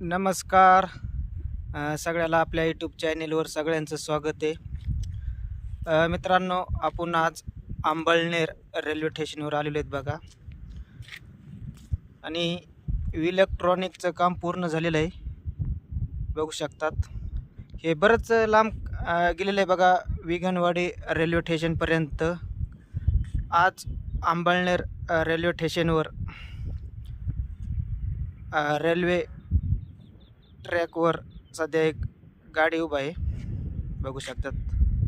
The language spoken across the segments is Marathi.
नमस्कार. सगळ्याला आपल्या यूट्यूब चॅनेलवर सगळ्यांचं स्वागत आहे. मित्रांनो आपण आज आंबळनेर रेल्वे स्टेशनवर आलेलो आहेत बघा. आणि इलेक्ट्रॉनिकचं काम पूर्ण झालेलं आहे. बघू शकतात. हे बरंच लांब गेलेलं आहे बघा विगनवाडी रेल्वे स्टेशनपर्यंत आज आंबळनेर रेल्वे स्टेशनवर रेल्वे ट्रॅकवर सध्या एक गाडी उभा आहे. बघू शकतात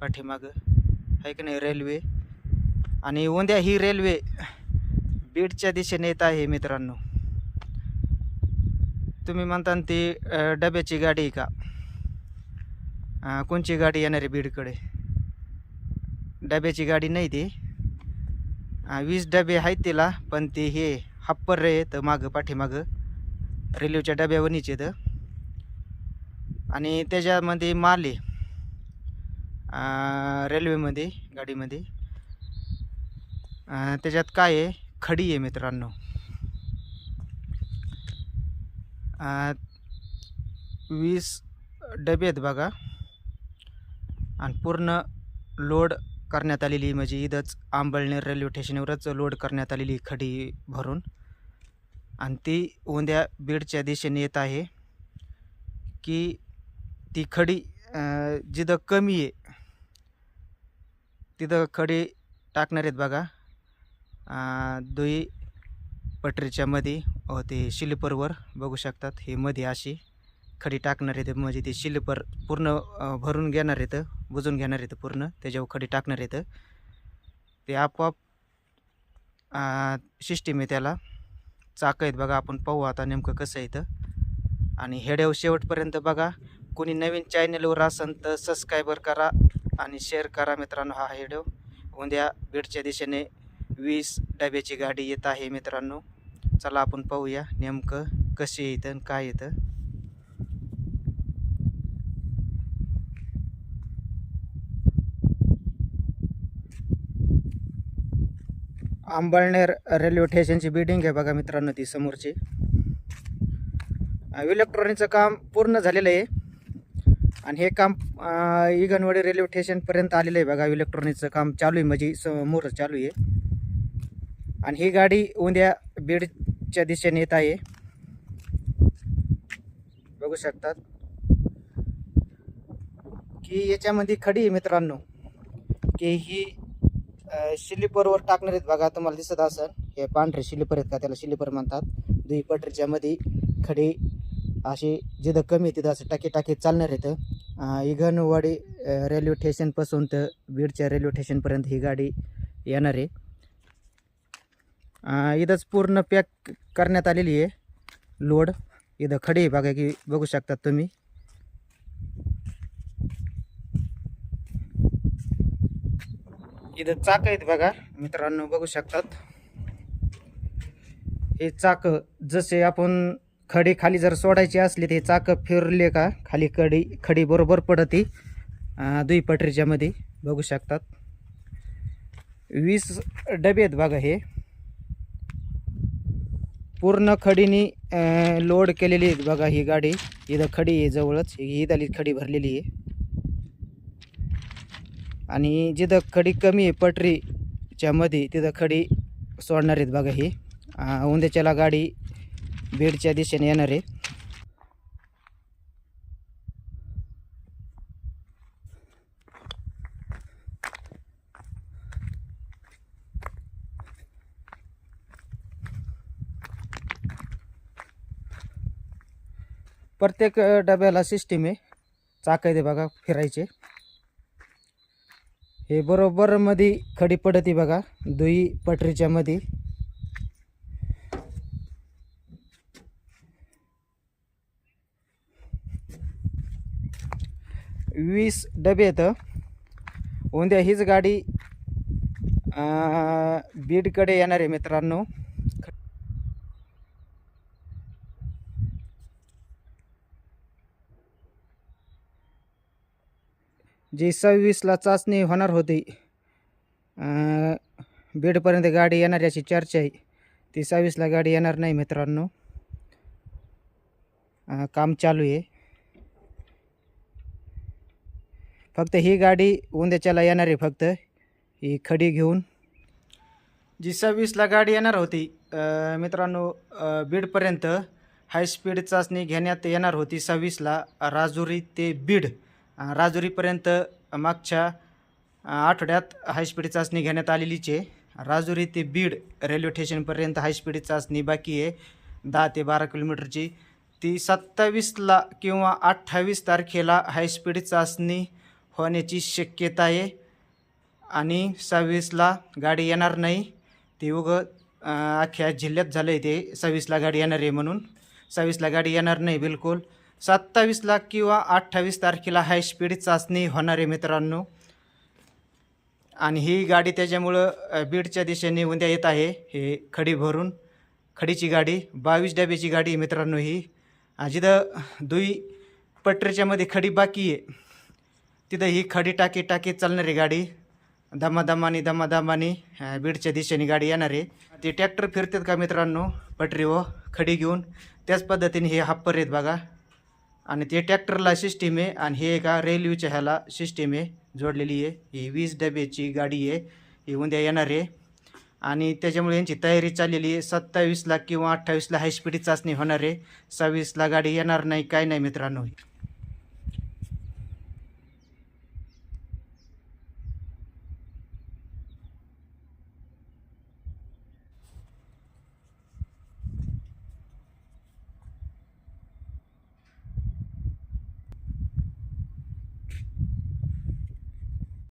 पाठीमागं. आहे की नाही? रेल्वे. आणि उद्या ही रेल्वे बीडच्या दिशेने येत आहे मित्रांनो. तुम्ही म्हणता ती डब्याची गाडी आहे का? कोणची गाडी येणार आहे बीडकडे? डब्याची गाडी नाही ती. वीस डबे आहेत तिला पण ती हे हप्पर रे तर मागं पाठीमागं. रेल्वेच्या डब्यावरनीच तर आणि त्याच्यामध्ये माल आहे रेल्वेमध्ये गाडीमध्ये. त्याच्यात काय आहे? खडी आहे मित्रांनो. वीस डबे आहेत बघा. आणि पूर्ण लोड करण्यात आलेली म्हणजे इथंच आंबळनेर रेल्वे स्टेशनवरच लोड करण्यात आलेली खडी भरून. आणि ती उद्या बीडच्या दिशेने येत आहे की ती खडी जिथं कमी आहे तिथं खडी टाकणार आहेत बघा. दुई पटरीच्या मध्ये ते शिलिपरवर बघू शकतात. हे मध्ये अशी खडी टाकणार आहेत. म्हणजे ते शिलिपर पूर्ण भरून घेणार आहेत बुजून घेणार आहेत पूर्ण. त्याच्यावर खडी टाकणार आहेत. ते आपोआप सिस्टीम आहे त्याला. चाकं आहेत बघा आपण पाहू आता नेमकं कसं येतं आणि हेड्यावर शेवटपर्यंत बघा कोणी नवीन चॅनलवर असेल तर सबस्क्रायबर करा आणि शेअर करा मित्रांनो हा व्हिडिओ उद्या बीडच्या दिशेने वीस डब्याची गाडी येत आहे मित्रांनो. चला आपण पाहूया नेमकं कशी येतं आणि काय येतं आंबळनेर रेल्वे स्टेशनची बिल्डिंग आहे बघा मित्रांनो ती समोरची. इलेक्ट्रॉनिकचं काम पूर्ण झालेलं आहे. आणि हे काम इगनवाडी रेल्वे स्टेशनपर्यंत आलेलं आहे बघा इलेक्ट्रॉनिकचं काम चालू आहे म्हणजे समोर चालू आहे. आणि ही गाडी उद्या बीडच्या दिशेने येत आहे. बघू शकतात. की याच्यामध्ये खडी आहे मित्रांनो की ही शिलिपरवर टाकणार आहेत बघा तुम्हाला दिसत असेल. हे पांढरे शिलिपर आहेत का त्याला शिलिपर म्हणतात. दुई पटरीच्या मध्ये खडी अशी जिथं कमी आहे तिथं असं टाकी टाकी चालणार आहेत. इगनवाडी रेल्वे स्टेशनपासून तर बीडच्या रेल्वे स्टेशनपर्यंत ही गाडी येणार आहे. इथंच पूर्ण पॅक करण्यात आलेली आहे. लोड इथं खडे बघा की बघू शकतात तुम्ही. इथं चाक आहेत बघा मित्रांनो बघू शकतात. हे चाक जसे आपण खडी खाली जर सोडायची असली ते चाकं फिरले का? खाली खडी खडी बरोबर पडते. दुई पटरीच्यामध्ये बघू शकतात. वीस डबे आहेत बघा हे. पूर्ण खडीने लोड केलेली आहेत बघा ही गाडी. इथं खडी आहे जवळच. ही इथली खडी भरलेली आहे. आणि जिथं खडी कमी आहे पटरीच्यामध्ये तिथं खडी सोडणार आहेत बघा ही. उंदेच्याला गाडी बीडच्या दिशेने येणार आहे. प्रत्येक डब्याला सिस्टीम आहे. चाक आहे ते बघा फिरायचे. हे बरोबर मध्ये खडी पडते बघा दुई पटरीच्या मध्ये वीस डबे आहेत. उद्या हीच गाडी बीडकडे येणार आहे मित्रांनो. जी सव्वीसला चाचणी होणार होती बीडपर्यंत गाडी येणार याची चर्चा आहे. ती सव्वीसला गाडी येणार नाही मित्रांनो. काम चालू आहे. फक्त ही गाडी उंद्याच्याला येणार आहे फक्त. ही खडी घेऊन. जी सव्वीसला गाडी येणार होती मित्रांनो बीडपर्यंत हाय स्पीड चाचणी घेण्यात येणार होती सव्वीसला राजुरी ते बीड. राजुरीपर्यंत मागच्या आठवड्यात हाय स्पीड चाचणी घेण्यात आलेलीच आहे. राजुरी ते बीड रेल्वे स्टेशनपर्यंत हाय स्पीड चाचणी बाकी आहे. दहा ते बारा किलोमीटरची ती सत्तावीसला किंवा अठ्ठावीस तारखेला हाय स्पीड चाचणी होण्याची शक्यता आहे. आणि सव्वीसला गाडी येणार नाही. ते उगं अख्ख्या जिल्ह्यात झालं आहे ते. सव्वीसला गाडी येणार आहे म्हणून. सव्वीसला गाडी येणार नाही बिलकुल. सत्तावीसला किंवा अठ्ठावीस तारखेला हाय स्पीड चाचणी होणार आहे मित्रांनो. आणि ही गाडी त्याच्यामुळं बीडच्या दिशेने उद्या येत आहे. हे खडी भरून. खडीची गाडी बावीस डब्याची गाडी मित्रांनो ही. जिथं दुई पटरीच्यामध्ये खडी बाकी आहे. तिथं ही खडी टाकी टाकी चालणारी गाडी. धमाधमानी धमाधमानी बीडच्या दिशेने गाडी येणार. आहे ते ट्रॅक्टर फिरतात का मित्रांनो? पटरी व खडी घेऊन. त्याच पद्धतीने हे हाप्पर आहेत बघा. आणि ते ट्रॅक्टरला सिस्टीम आहे आणि हे एका रेल्वेच्या ह्याला सिस्टीम आहे. जोडलेली आहे. ही वीस डब्याची गाडी आहे. ही उद्या येणार आहे. आणि त्याच्यामुळे यांची तयारी चाललेली आहे. सत्तावीसला किंवा अठ्ठावीसला हायस्पीड चाचणी होणार आहे. सव्वीसला गाडी येणार नाही काय नाही मित्रांनो.